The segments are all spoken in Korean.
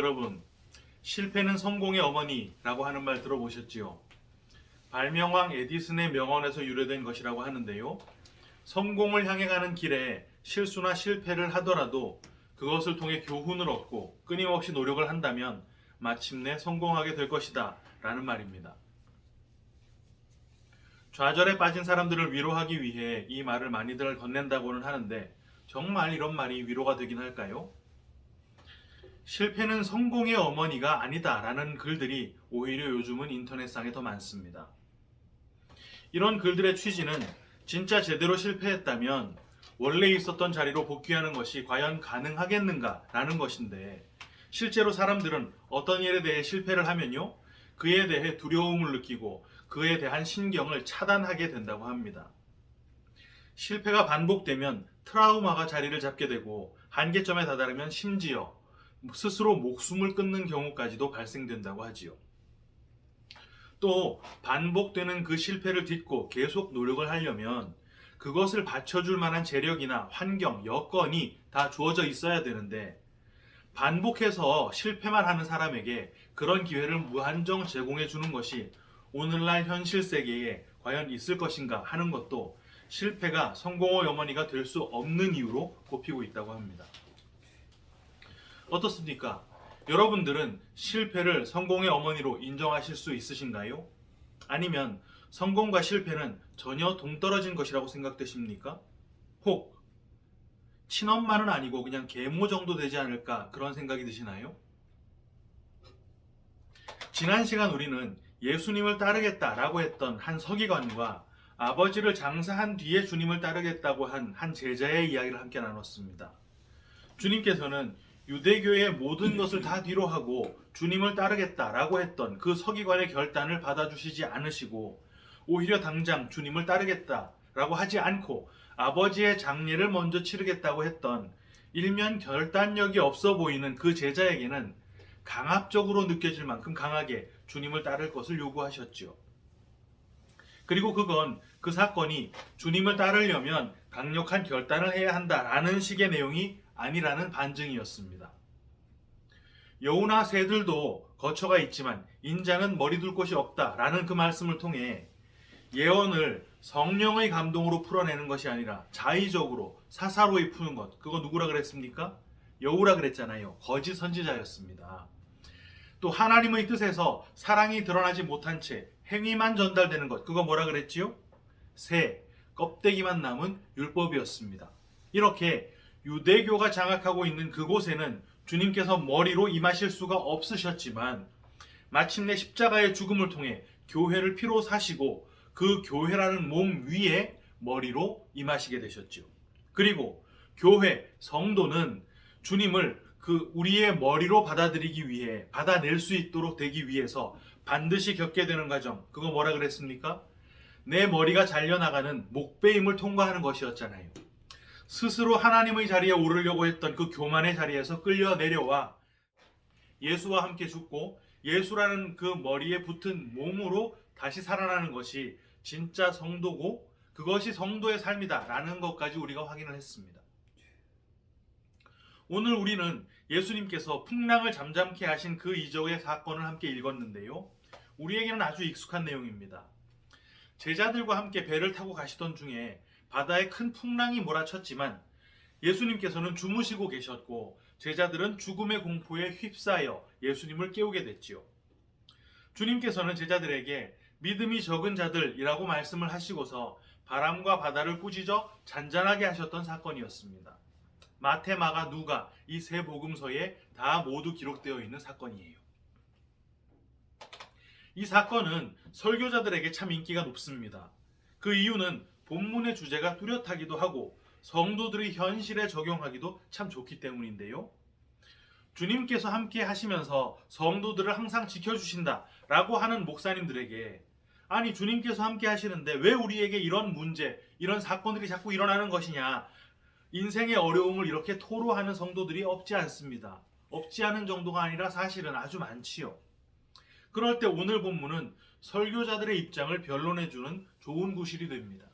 여러분, 실패는 성공의 어머니라고 하는 말 들어보셨지요? 발명왕 에디슨의 명언에서 유래된 것이라고 하는데요. 성공을 향해 가는 길에 실수나 실패를 하더라도 그것을 통해 교훈을 얻고 끊임없이 노력을 한다면 마침내 성공하게 될 것이다. 라는 말입니다. 좌절에 빠진 사람들을 위로하기 위해 이 말을 많이들 건넨다고는 하는데 정말 이런 말이 위로가 되긴 할까요? 실패는 성공의 어머니가 아니다 라는 글들이 오히려 요즘은 인터넷상에 더 많습니다. 이런 글들의 취지는 진짜 제대로 실패했다면 원래 있었던 자리로 복귀하는 것이 과연 가능하겠는가 라는 것인데 실제로 사람들은 어떤 일에 대해 실패를 하면요 그에 대해 두려움을 느끼고 그에 대한 신경을 차단하게 된다고 합니다. 실패가 반복되면 트라우마가 자리를 잡게 되고 한계점에 다다르면 심지어 스스로 목숨을 끊는 경우까지도 발생된다고 하지요. 또 반복되는 그 실패를 딛고 계속 노력을 하려면 그것을 받쳐줄 만한 재력이나 환경, 여건이 다 주어져 있어야 되는데 반복해서 실패만 하는 사람에게 그런 기회를 무한정 제공해 주는 것이 오늘날 현실 세계에 과연 있을 것인가 하는 것도 실패가 성공의 어머니가 될 수 없는 이유로 꼽히고 있다고 합니다. 어떻습니까? 여러분들은 실패를 성공의 어머니로 인정하실 수 있으신가요? 아니면 성공과 실패는 전혀 동떨어진 것이라고 생각되십니까? 혹 친엄마는 아니고 그냥 계모 정도 되지 않을까 그런 생각이 드시나요? 지난 시간 우리는 예수님을 따르겠다라고 했던 한 서기관과 아버지를 장사한 뒤에 주님을 따르겠다고 한 한 제자의 이야기를 함께 나눴습니다. 주님께서는 유대교의 모든 것을 다 뒤로 하고 주님을 따르겠다라고 했던 그 서기관의 결단을 받아주시지 않으시고 오히려 당장 주님을 따르겠다라고 하지 않고 아버지의 장례를 먼저 치르겠다고 했던 일면 결단력이 없어 보이는 그 제자에게는 강압적으로 느껴질 만큼 강하게 주님을 따를 것을 요구하셨지요. 그리고 그건 그 사건이 주님을 따르려면 강력한 결단을 해야 한다라는 식의 내용이 아니라는 반증이었습니다. 여우나 새들도 거처가 있지만 인자는 머리 둘 곳이 없다라는 그 말씀을 통해 예언을 성령의 감동으로 풀어내는 것이 아니라 자의적으로 사사로이 푸는 것. 그거 누구라 그랬습니까? 여우라 그랬잖아요. 거짓 선지자였습니다. 또 하나님의 뜻에서 사랑이 드러나지 못한 채 행위만 전달되는 것. 그거 뭐라 그랬지요? 새, 껍데기만 남은 율법이었습니다. 이렇게 유대교가 장악하고 있는 그곳에는 주님께서 머리로 임하실 수가 없으셨지만 마침내 십자가의 죽음을 통해 교회를 피로 사시고 그 교회라는 몸 위에 머리로 임하시게 되셨죠. 그리고 교회, 성도는 주님을 그 우리의 머리로 받아들이기 위해 받아낼 수 있도록 되기 위해서 반드시 겪게 되는 과정. 그거 뭐라 그랬습니까? 내 머리가 잘려 나가는 목배임을 통과하는 것이었잖아요. 스스로 하나님의 자리에 오르려고 했던 그 교만의 자리에서 끌려 내려와 예수와 함께 죽고 예수라는 그 머리에 붙은 몸으로 다시 살아나는 것이 진짜 성도고 그것이 성도의 삶이다라는 것까지 우리가 확인을 했습니다. 오늘 우리는 예수님께서 풍랑을 잠잠케 하신 그 이적의 사건을 함께 읽었는데요. 우리에게는 아주 익숙한 내용입니다. 제자들과 함께 배를 타고 가시던 중에 바다에 큰 풍랑이 몰아쳤지만 예수님께서는 주무시고 계셨고 제자들은 죽음의 공포에 휩싸여 예수님을 깨우게 됐지요. 주님께서는 제자들에게 믿음이 적은 자들이라고 말씀을 하시고서 바람과 바다를 꾸짖어 잔잔하게 하셨던 사건이었습니다. 마태, 마가, 누가 이 세 복음서에 다 모두 기록되어 있는 사건이에요. 이 사건은 설교자들에게 참 인기가 높습니다. 그 이유는 본문의 주제가 뚜렷하기도 하고 성도들이 현실에 적용하기도 참 좋기 때문인데요. 주님께서 함께 하시면서 성도들을 항상 지켜주신다 라고 하는 목사님들에게 아니 주님께서 함께 하시는데 왜 우리에게 이런 문제, 이런 사건들이 자꾸 일어나는 것이냐 인생의 어려움을 이렇게 토로하는 성도들이 없지 않습니다. 없지 않은 정도가 아니라 사실은 아주 많지요. 그럴 때 오늘 본문은 설교자들의 입장을 변론해주는 좋은 구실이 됩니다.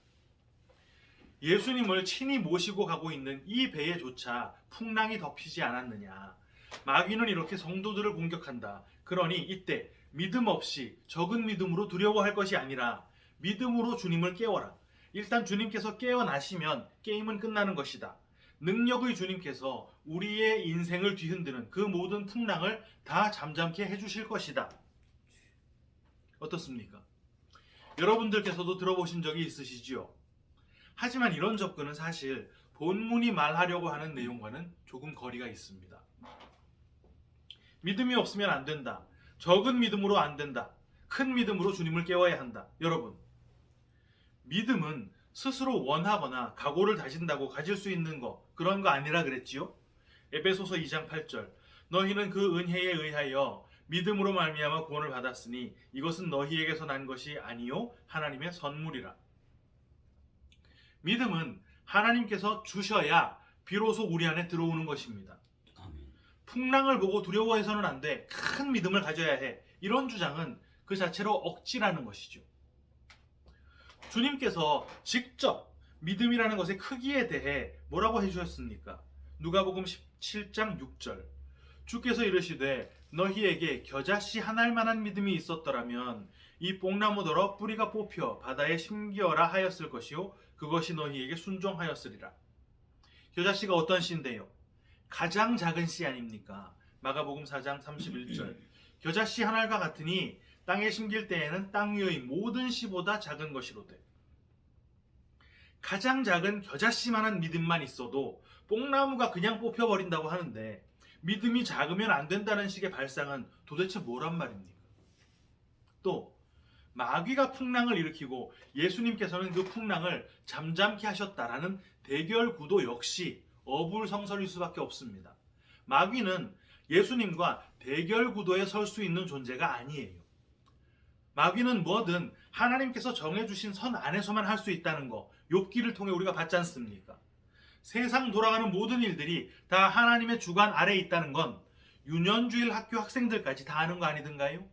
예수님을 친히 모시고 가고 있는 이 배에조차 풍랑이 덮이지 않았느냐. 마귀는 이렇게 성도들을 공격한다. 그러니 이때 믿음 없이 적은 믿음으로 두려워할 것이 아니라 믿음으로 주님을 깨워라. 일단 주님께서 깨어나시면 게임은 끝나는 것이다. 능력의 주님께서 우리의 인생을 뒤흔드는 그 모든 풍랑을 다 잠잠케 해주실 것이다. 어떻습니까? 여러분들께서도 들어보신 적이 있으시지요? 하지만 이런 접근은 사실 본문이 말하려고 하는 내용과는 조금 거리가 있습니다. 믿음이 없으면 안 된다. 적은 믿음으로 안 된다. 큰 믿음으로 주님을 깨워야 한다. 여러분, 믿음은 스스로 원하거나 각오를 다진다고 가질 수 있는 거 그런 거 아니라 그랬지요? 에베소서 2장 8절 너희는 그 은혜에 의하여 믿음으로 말미암아 구원을 받았으니 이것은 너희에게서 난 것이 아니요 하나님의 선물이라. 믿음은 하나님께서 주셔야 비로소 우리 안에 들어오는 것입니다. 아멘. 풍랑을 보고 두려워해서는 안 돼. 큰 믿음을 가져야 해. 이런 주장은 그 자체로 억지라는 것이죠. 주님께서 직접 믿음이라는 것의 크기에 대해 뭐라고 해주셨습니까? 누가복음 17장 6절. 주께서 이르시되 너희에게 겨자씨 한 알만한 믿음이 있었더라면 이 뽕나무더러 뿌리가 뽑혀 바다에 심기어라 하였을 것이요 그것이 너희에게 순종하였으리라. 겨자씨가 어떤 씨인데요? 가장 작은 씨 아닙니까? 마가복음 4장 31절. 겨자씨 한 알과 같으니 땅에 심길 때에는 땅 위의 모든 씨보다 작은 것이로되. 가장 작은 겨자씨만한 믿음만 있어도 뽕나무가 그냥 뽑혀버린다고 하는데 믿음이 작으면 안 된다는 식의 발상은 도대체 뭐란 말입니까? 또 마귀가 풍랑을 일으키고 예수님께서는 그 풍랑을 잠잠케 하셨다라는 대결 구도 역시 어불성설일 수밖에 없습니다. 마귀는 예수님과 대결 구도에 설 수 있는 존재가 아니에요. 마귀는 뭐든 하나님께서 정해주신 선 안에서만 할 수 있다는 거, 욥기를 통해 우리가 봤지 않습니까? 세상 돌아가는 모든 일들이 다 하나님의 주관 아래에 있다는 건 유년주일 학교 학생들까지 다 아는 거 아니든가요?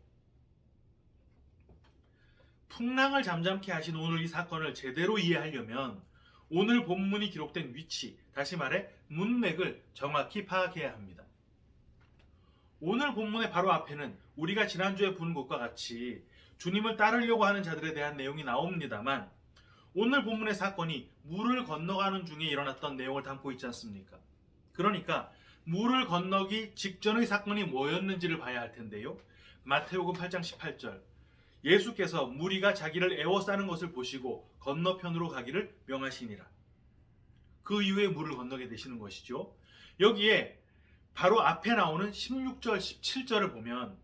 풍랑을 잠잠케 하신 오늘 이 사건을 제대로 이해하려면 오늘 본문이 기록된 위치, 다시 말해 문맥을 정확히 파악해야 합니다. 오늘 본문의 바로 앞에는 우리가 지난주에 본 것과 같이 주님을 따르려고 하는 자들에 대한 내용이 나옵니다만 오늘 본문의 사건이 물을 건너가는 중에 일어났던 내용을 담고 있지 않습니까? 그러니까 물을 건너기 직전의 사건이 뭐였는지를 봐야 할 텐데요. 마태복음 8장 18절 예수께서 무리가 자기를 애워싸는 것을 보시고 건너편으로 가기를 명하시니라. 그 이후에 물을 건너게 되시는 것이죠. 여기에 바로 앞에 나오는 16절, 17절을 보면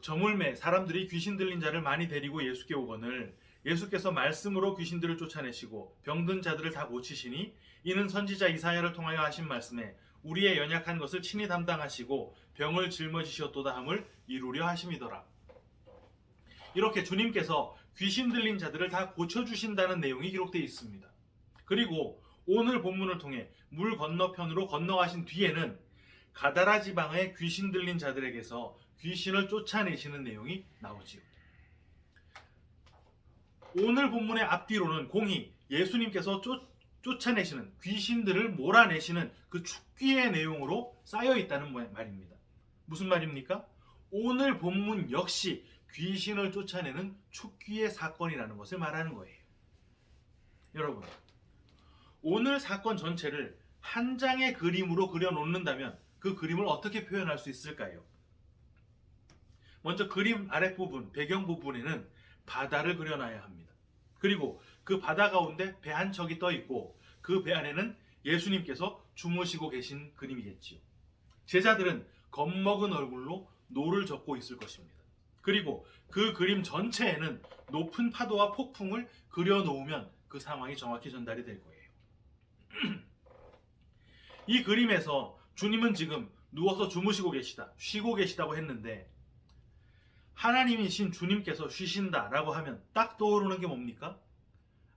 저물매 사람들이 귀신 들린 자를 많이 데리고 예수께 오거늘 예수께서 말씀으로 귀신들을 쫓아내시고 병든 자들을 다 고치시니 이는 선지자 이사야를 통하여 하신 말씀에 우리의 연약한 것을 친히 담당하시고 병을 짊어지셨도다 함을 이루려 하심이더라. 이렇게 주님께서 귀신 들린 자들을 다 고쳐주신다는 내용이 기록되어 있습니다. 그리고 오늘 본문을 통해 물 건너편으로 건너가신 뒤에는 가다라 지방의 귀신 들린 자들에게서 귀신을 쫓아내시는 내용이 나오지요. 오늘 본문의 앞뒤로는 공히 예수님께서 쫓, 쫓아내시는 귀신들을 몰아내시는 그 축기의 내용으로 쌓여 있다는 말입니다. 무슨 말입니까? 오늘 본문 역시 귀신을 쫓아내는 축기의 사건이라는 것을 말하는 거예요. 여러분, 오늘 사건 전체를 한 장의 그림으로 그려놓는다면 그 그림을 어떻게 표현할 수 있을까요? 먼저 그림 아랫부분, 배경 부분에는 바다를 그려놔야 합니다. 그리고 그 바다 가운데 배 한 척이 떠 있고 그 배 안에는 예수님께서 주무시고 계신 그림이겠지요. 제자들은 겁먹은 얼굴로 노를 젓고 있을 것입니다. 그리고 그 그림 전체에는 높은 파도와 폭풍을 그려놓으면 그 상황이 정확히 전달이 될 거예요. 이 그림에서 주님은 지금 누워서 주무시고 계시다, 쉬고 계시다고 했는데 하나님이신 주님께서 쉬신다라고 하면 딱 떠오르는 게 뭡니까?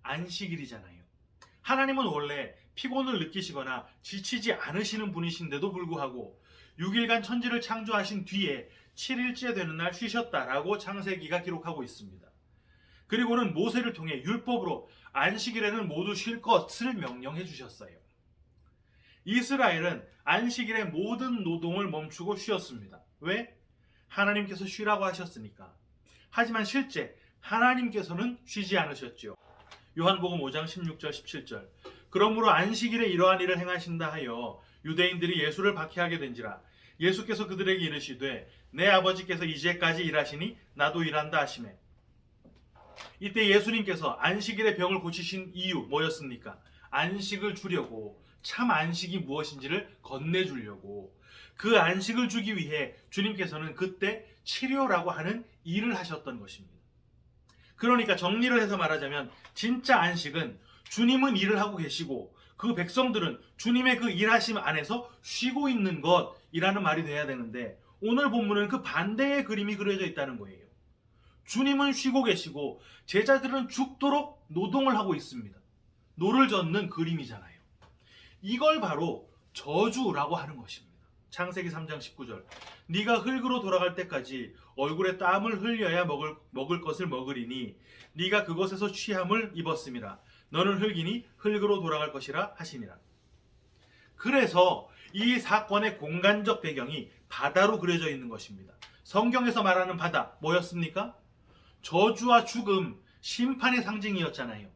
안식일이잖아요. 하나님은 원래 피곤을 느끼시거나 지치지 않으시는 분이신데도 불구하고 6일간 천지를 창조하신 뒤에 7일째 되는 날 쉬셨다라고 창세기가 기록하고 있습니다. 그리고는 모세를 통해 율법으로 안식일에는 모두 쉴 것을 명령해 주셨어요. 이스라엘은 안식일의 모든 노동을 멈추고 쉬었습니다. 왜? 하나님께서 쉬라고 하셨으니까. 하지만 실제 하나님께서는 쉬지 않으셨지요. 요한복음 5장 16절 17절. 그러므로 안식일에 이러한 일을 행하신다 하여 유대인들이 예수를 박해하게 된지라. 예수께서 그들에게 이르시되 내 아버지께서 이제까지 일하시니 나도 일한다 하시매. 이때 예수님께서 안식일의 병을 고치신 이유 뭐였습니까? 안식을 주려고 참 안식이 무엇인지를 건네주려고 그 안식을 주기 위해 주님께서는 그때 치료라고 하는 일을 하셨던 것입니다. 그러니까 정리를 해서 말하자면 진짜 안식은 주님은 일을 하고 계시고 그 백성들은 주님의 그 일하심 안에서 쉬고 있는 것이라는 말이 돼야 되는데 오늘 본문은 그 반대의 그림이 그려져 있다는 거예요. 주님은 쉬고 계시고 제자들은 죽도록 노동을 하고 있습니다. 노를 젓는 그림이잖아요. 이걸 바로 저주라고 하는 것입니다. 창세기 3장 19절. 네가 흙으로 돌아갈 때까지 얼굴에 땀을 흘려야 먹을 먹을 것을 먹으리니 네가 그것에서 취함을 입었음이라. 너는 흙이니 흙으로 돌아갈 것이라 하시니라. 그래서 이 사건의 공간적 배경이 바다로 그려져 있는 것입니다. 성경에서 말하는 바다 뭐였습니까? 저주와 죽음, 심판의 상징이었잖아요.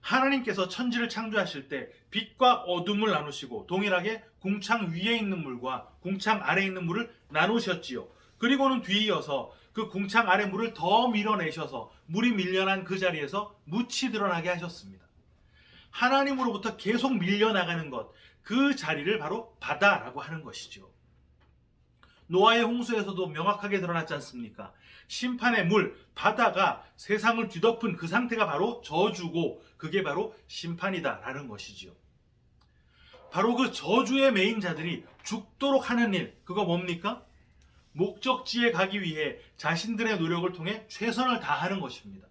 하나님께서 천지를 창조하실 때 빛과 어둠을 나누시고 동일하게 궁창 위에 있는 물과 궁창 아래에 있는 물을 나누셨지요. 그리고는 뒤이어서 그 궁창 아래 물을 더 밀어내셔서 물이 밀려난 그 자리에서 묻이 드러나게 하셨습니다. 하나님으로부터 계속 밀려나가는 것, 그 자리를 바로 바다라고 하는 것이죠. 노아의 홍수에서도 명확하게 드러났지 않습니까? 심판의 물, 바다가 세상을 뒤덮은 그 상태가 바로 저주고 그게 바로 심판이다라는 것이지요. 바로 그 저주의 메인 자들이 죽도록 하는 일, 그거 뭡니까? 목적지에 가기 위해 자신들의 노력을 통해 최선을 다하는 것입니다.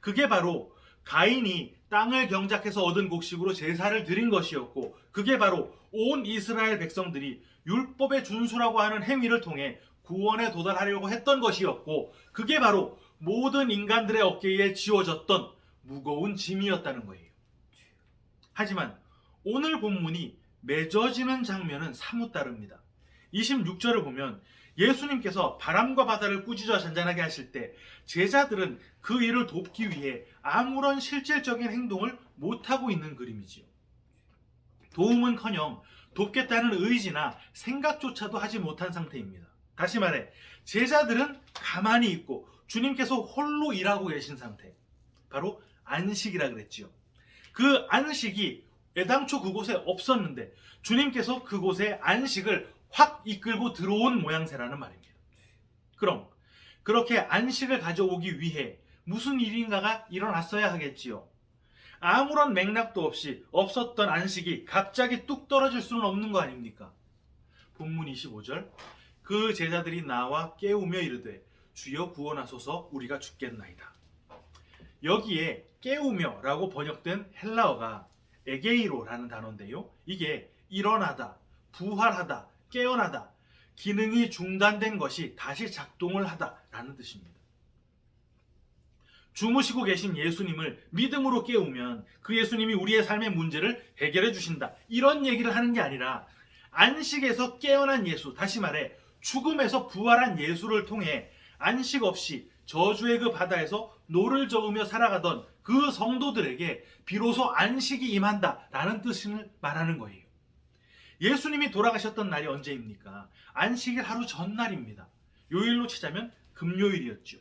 그게 바로 가인이 땅을 경작해서 얻은 곡식으로 제사를 드린 것이었고, 그게 바로 온 이스라엘 백성들이 율법의 준수라고 하는 행위를 통해 구원에 도달하려고 했던 것이었고, 그게 바로 모든 인간들의 어깨에 지워졌던 무거운 짐이었다는 거예요. 하지만 오늘 본문이 맺어지는 장면은 사뭇 다릅니다. 26절을 보면 예수님께서 바람과 바다를 꾸짖어 잔잔하게 하실 때 제자들은 그 일을 돕기 위해 아무런 실질적인 행동을 못하고 있는 그림이지요. 도움은커녕 돕겠다는 의지나 생각조차도 하지 못한 상태입니다. 다시 말해 제자들은 가만히 있고 주님께서 홀로 일하고 계신 상태. 바로 안식이라 그랬지요. 그 안식이 애당초 그곳에 없었는데 주님께서 그곳에 안식을 확 이끌고 들어온 모양새라는 말입니다. 그럼 그렇게 안식을 가져오기 위해 무슨 일인가가 일어났어야 하겠지요. 아무런 맥락도 없이 없었던 안식이 갑자기 뚝 떨어질 수는 없는 거 아닙니까? 본문 25절 그 제자들이 나와 깨우며 이르되 주여 구원하소서 우리가 죽겠나이다. 여기에 깨우며라고 번역된 헬라어가 에게이로라는 단어인데요. 이게 일어나다, 부활하다, 깨어나다, 기능이 중단된 것이 다시 작동을 하다라는 뜻입니다. 주무시고 계신 예수님을 믿음으로 깨우면 그 예수님이 우리의 삶의 문제를 해결해 주신다. 이런 얘기를 하는 게 아니라 안식에서 깨어난 예수, 다시 말해 죽음에서 부활한 예수를 통해 안식 없이 저주의 그 바다에서 노를 저으며 살아가던 그 성도들에게 비로소 안식이 임한다라는 뜻을 말하는 거예요. 예수님이 돌아가셨던 날이 언제입니까? 안식일 하루 전날입니다. 요일로 치자면 금요일이었죠.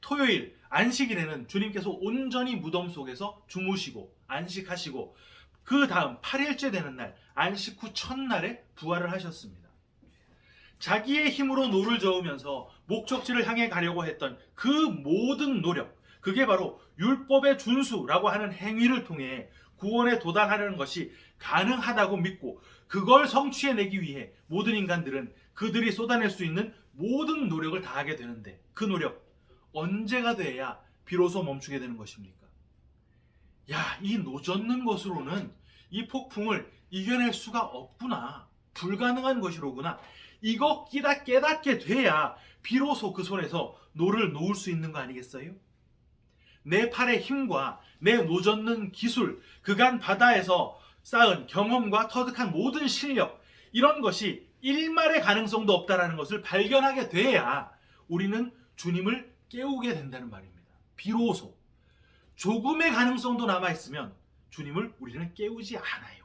토요일 안식일에는 주님께서 온전히 무덤 속에서 주무시고 안식하시고 그 다음 8일째 되는 날 안식 후 첫날에 부활을 하셨습니다. 자기의 힘으로 노를 저으면서 목적지를 향해 가려고 했던 그 모든 노력, 그게 바로 율법의 준수라고 하는 행위를 통해 구원에 도달하려는 것이 가능하다고 믿고 그걸 성취해내기 위해 모든 인간들은 그들이 쏟아낼 수 있는 모든 노력을 다하게 되는데 그 노력 언제가 돼야 비로소 멈추게 되는 것입니까? 야, 이 노젓는 것으로는 이 폭풍을 이겨낼 수가 없구나. 불가능한 것이로구나. 이거 끼다 깨닫게 돼야 비로소 그 손에서 노를 놓을 수 있는 거 아니겠어요? 내 팔의 힘과 내 노젓는 기술, 그간 바다에서 쌓은 경험과 터득한 모든 실력 이런 것이 일말의 가능성도 없다라는 것을 발견하게 돼야 우리는 주님을 깨우게 된다는 말입니다. 비로소 조금의 가능성도 남아 있으면 주님을 우리는 깨우지 않아요.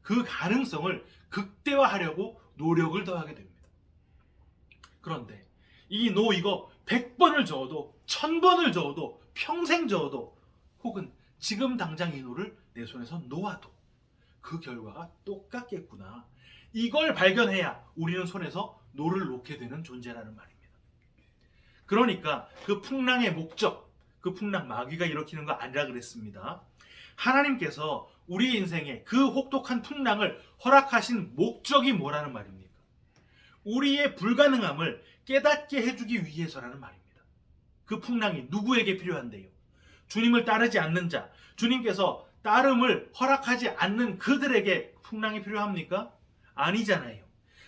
그 가능성을 극대화하려고 노력을 더하게 됩니다. 그런데 이 노 이거 100번을 저어도 1000번을 저어도 평생 저어도 혹은 지금 당장 이 노를 내 손에서 놓아도 그 결과가 똑같겠구나. 이걸 발견해야 우리는 손에서 노를 놓게 되는 존재라는 말입니다. 그러니까 그 풍랑의 목적, 그 풍랑 마귀가 일으키는 거 아니라 그랬습니다. 하나님께서 우리 인생에 그 혹독한 풍랑을 허락하신 목적이 뭐라는 말입니까? 우리의 불가능함을 깨닫게 해주기 위해서라는 말입니다. 그 풍랑이 누구에게 필요한데요? 주님을 따르지 않는 자, 주님께서 따름을 허락하지 않는 그들에게 풍랑이 필요합니까? 아니잖아요.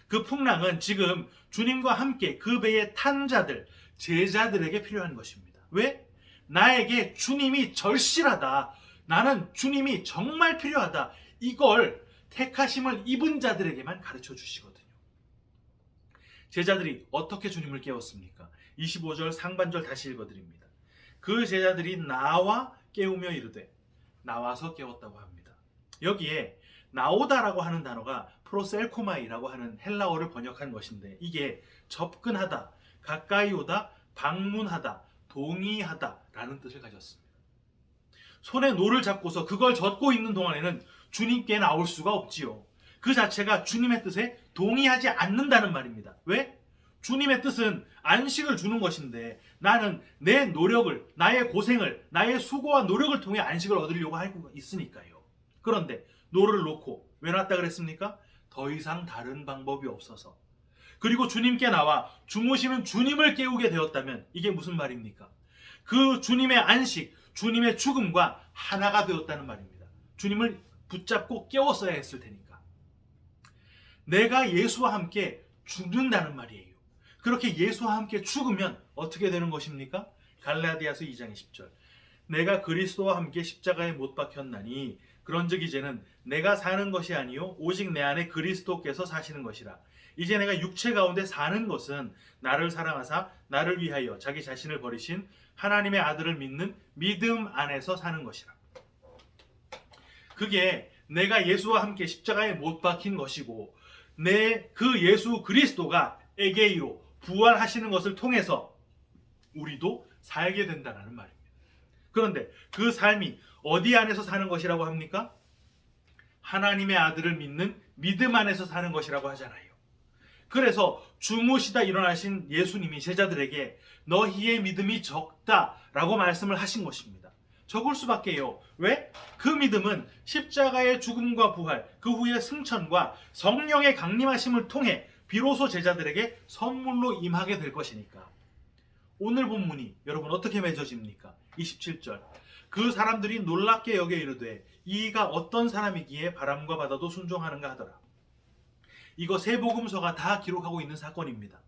그 풍랑은 지금 주님과 함께 그 배에 탄 자들, 제자들에게 필요한 것입니다. 왜? 나에게 주님이 절실하다. 나는 주님이 정말 필요하다. 이걸 택하심을 입은 자들에게만 가르쳐 주시거든요. 제자들이 어떻게 주님을 깨웠습니까? 25절 상반절 다시 읽어드립니다. 그 제자들이 나와 깨우며 이르되 나와서 깨웠다고 합니다. 여기에 나오다라고 하는 단어가 프로셀코마이라고 하는 헬라어를 번역한 것인데 이게 접근하다, 가까이 오다, 방문하다, 동의하다라는 뜻을 가졌습니다. 손에 노를 잡고서 그걸 젓고 있는 동안에는 주님께 나올 수가 없지요. 그 자체가 주님의 뜻에 동의하지 않는다는 말입니다. 왜? 주님의 뜻은 안식을 주는 것인데 나는 내 노력을, 나의 고생을, 나의 수고와 노력을 통해 안식을 얻으려고 하고 있으니까요. 그런데 노를 놓고 왜 놨다 그랬습니까? 더 이상 다른 방법이 없어서. 그리고 주님께 나와 주무시는 주님을 깨우게 되었다면 이게 무슨 말입니까? 그 주님의 안식, 주님의 죽음과 하나가 되었다는 말입니다. 주님을 붙잡고 깨웠어야 했을 테니까. 내가 예수와 함께 죽는다는 말이에요. 그렇게 예수와 함께 죽으면 어떻게 되는 것입니까? 갈라디아서 2장 10절. 내가 그리스도와 함께 십자가에 못 박혔나니 그런즉 이제는 내가 사는 것이 아니요 오직 내 안에 그리스도께서 사시는 것이라. 이제 내가 육체 가운데 사는 것은 나를 사랑하사 나를 위하여 자기 자신을 버리신 하나님의 아들을 믿는 믿음 안에서 사는 것이라. 그게 내가 예수와 함께 십자가에 못 박힌 것이고 내 그 예수 그리스도가 에게이로 부활하시는 것을 통해서 우리도 살게 된다는 말입니다. 그런데 그 삶이 어디 안에서 사는 것이라고 합니까? 하나님의 아들을 믿는 믿음 안에서 사는 것이라고 하잖아요. 그래서 주무시다 일어나신 예수님이 제자들에게 너희의 믿음이 적다라고 말씀을 하신 것입니다. 적을 수밖에요. 왜? 그 믿음은 십자가의 죽음과 부활, 그 후의 승천과 성령의 강림하심을 통해 비로소 제자들에게 선물로 임하게 될 것이니까. 오늘 본문이 여러분 어떻게 맺어집니까? 27절. 그 사람들이 놀랍게 여겨 이르되 이가 어떤 사람이기에 바람과 바다도 순종하는가 하더라. 이거 세 복음서가 다 기록하고 있는 사건입니다.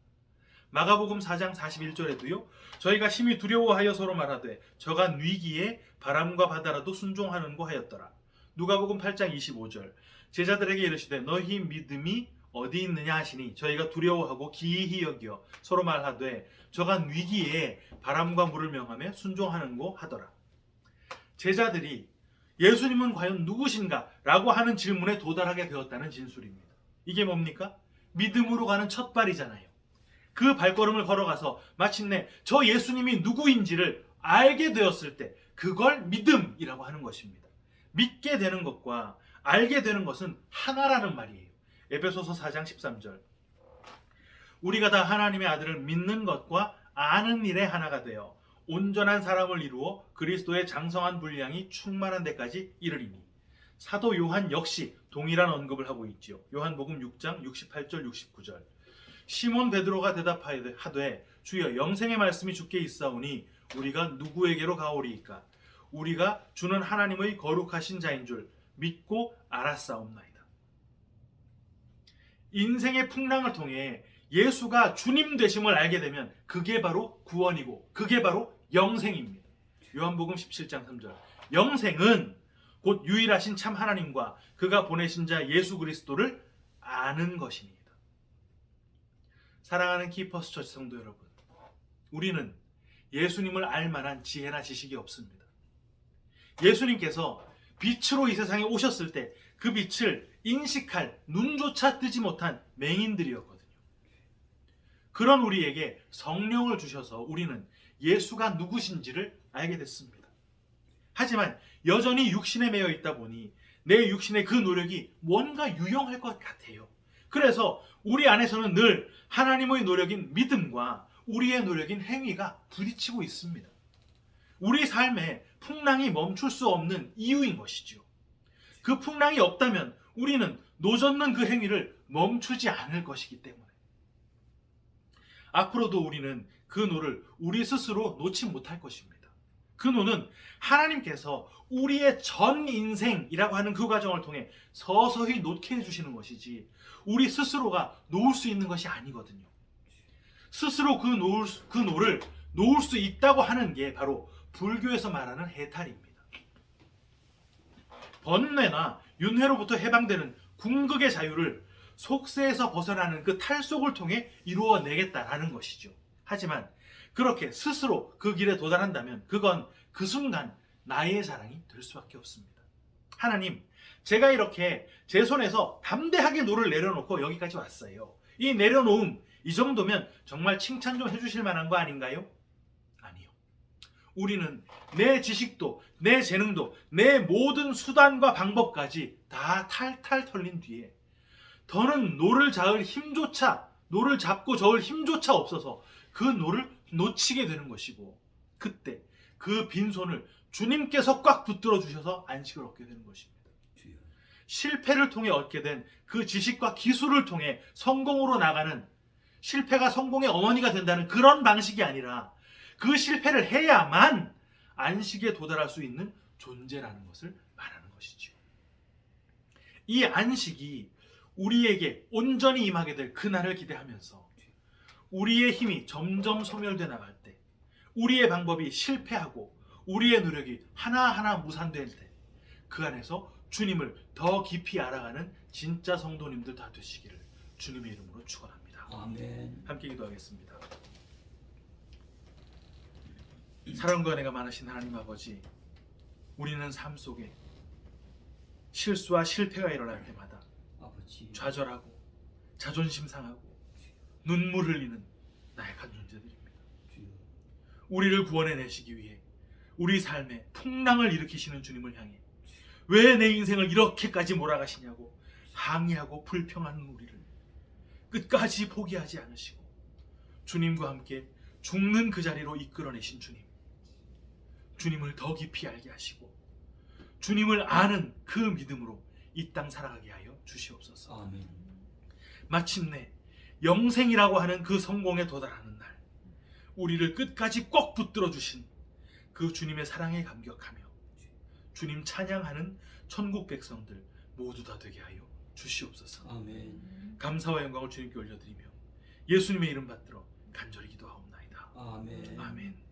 마가복음 4장 41절에도요. 저희가 심히 두려워하여 서로 말하되 저가 뉘기에 바람과 바다라도 순종하는고 하였더라. 누가복음 8장 25절. 제자들에게 이르시되 너희 믿음이 어디 있느냐 하시니 저희가 두려워하고 기이히 여겨 서로 말하되 저가 뉘기에 바람과 물을 명하며 순종하는고 하더라. 제자들이 예수님은 과연 누구신가? 라고 하는 질문에 도달하게 되었다는 진술입니다. 이게 뭡니까? 믿음으로 가는 첫 발이잖아요. 그 발걸음을 걸어가서 마침내 저 예수님이 누구인지를 알게 되었을 때 그걸 믿음이라고 하는 것입니다. 믿게 되는 것과 알게 되는 것은 하나라는 말이에요. 에베소서 4장 13절. 우리가 다 하나님의 아들을 믿는 것과 아는 일에 하나가 되어 온전한 사람을 이루어 그리스도의 장성한 분량이 충만한 데까지 이르리니 사도 요한 역시 동일한 언급을 하고 있지요. 요한복음 6장 68절 69절. 시몬 베드로가 대답하되 주여 영생의 말씀이 주께 있사오니 우리가 누구에게로 가오리이까 우리가 주는 하나님의 거룩하신 자인 줄 믿고 알았사옵나이다. 인생의 풍랑을 통해 예수가 주님 되심을 알게 되면 그게 바로 구원이고 그게 바로 영생입니다. 요한복음 17장 3절. 영생은 곧 유일하신 참 하나님과 그가 보내신 자 예수 그리스도를 아는 것입니다. 사랑하는 키퍼스 처치 성도 여러분, 우리는 예수님을 알 만한 지혜나 지식이 없습니다. 예수님께서 빛으로 이 세상에 오셨을 때 그 빛을 인식할 눈조차 뜨지 못한 맹인들이었거든요. 그런 우리에게 성령을 주셔서 우리는 예수가 누구신지를 알게 됐습니다. 하지만 여전히 육신에 매여 있다 보니 내 육신의 그 노력이 뭔가 유용할 것 같아요. 그래서 우리 안에서는 늘 하나님의 노력인 믿음과 우리의 노력인 행위가 부딪히고 있습니다. 우리 삶에 풍랑이 멈출 수 없는 이유인 것이죠. 그 풍랑이 없다면 우리는 노젓는 그 행위를 멈추지 않을 것이기 때문에. 앞으로도 우리는 그 노를 우리 스스로 놓지 못할 것입니다. 그 노는 하나님께서 우리의 전 인생이라고 하는 그 과정을 통해 서서히 놓게 해주시는 것이지 우리 스스로가 놓을 수 있는 것이 아니거든요. 스스로 그, 놓을, 수- 그 노를 놓을 수 있다고 하는 게 바로 불교에서 말하는 해탈입니다. 번뇌나 윤회로부터 해방되는 궁극의 자유를 속세에서 벗어나는 그 탈속을 통해 이루어내겠다라는 것이죠. 하지만 그렇게 스스로 그 길에 도달한다면 그건 그 순간 나의 자랑이 될 수밖에 없습니다. 하나님, 제가 이렇게 제 손에서 담대하게 노를 내려놓고 여기까지 왔어요. 이 내려놓음, 이 정도면 정말 칭찬 좀 해주실 만한 거 아닌가요? 우리는 내 지식도, 내 재능도, 내 모든 수단과 방법까지 다 탈탈 털린 뒤에 더는 노를 잡을 힘조차, 노를 잡고 저을 힘조차 없어서 그 노를 놓치게 되는 것이고 그때 그 빈손을 주님께서 꽉 붙들어 주셔서 안식을 얻게 되는 것입니다. 실패를 통해 얻게 된 그 지식과 기술을 통해 성공으로 나가는 실패가 성공의 어머니가 된다는 그런 방식이 아니라 그 실패를 해야만 안식에 도달할 수 있는 존재라는 것을 말하는 것이죠. 이 안식이 우리에게 온전히 임하게 될 그날을 기대하면서 우리의 힘이 점점 소멸돼 나갈 때 우리의 방법이 실패하고 우리의 노력이 하나하나 무산될 때 그 안에서 주님을 더 깊이 알아가는 진짜 성도님들 다 되시기를 주님의 이름으로 축원합니다. 아멘. 함께 기도하겠습니다. 사랑과 은혜가 많으신 하나님 아버지, 우리는 삶 속에 실수와 실패가 일어날 때마다. 좌절하고 자존심 상하고 눈물 흘리는 나약한 존재들입니다. 우리를 구원해 내시기 위해 우리 삶에 풍랑을 일으키시는 주님을 향해 왜 내 인생을 이렇게까지 몰아가시냐고 항의하고 불평하는 우리를 끝까지 포기하지 않으시고 주님과 함께 죽는 그 자리로 이끌어내신 주님 주님을 더 깊이 알게 하시고 주님을 아는 그 믿음으로 이 땅 살아가게 하여 주시옵소서 아멘. 마침내 영생이라고 하는 그 성공에 도달하는 날 우리를 끝까지 꼭 붙들어 주신 그 주님의 사랑에 감격하며 주님 찬양하는 천국 백성들 모두 다 되게 하여 주시옵소서. 아멘. 감사와 영광을 주님께 올려드리며 예수님의 이름 받들어 간절히 기도하옵나이다. 아멘. 아멘.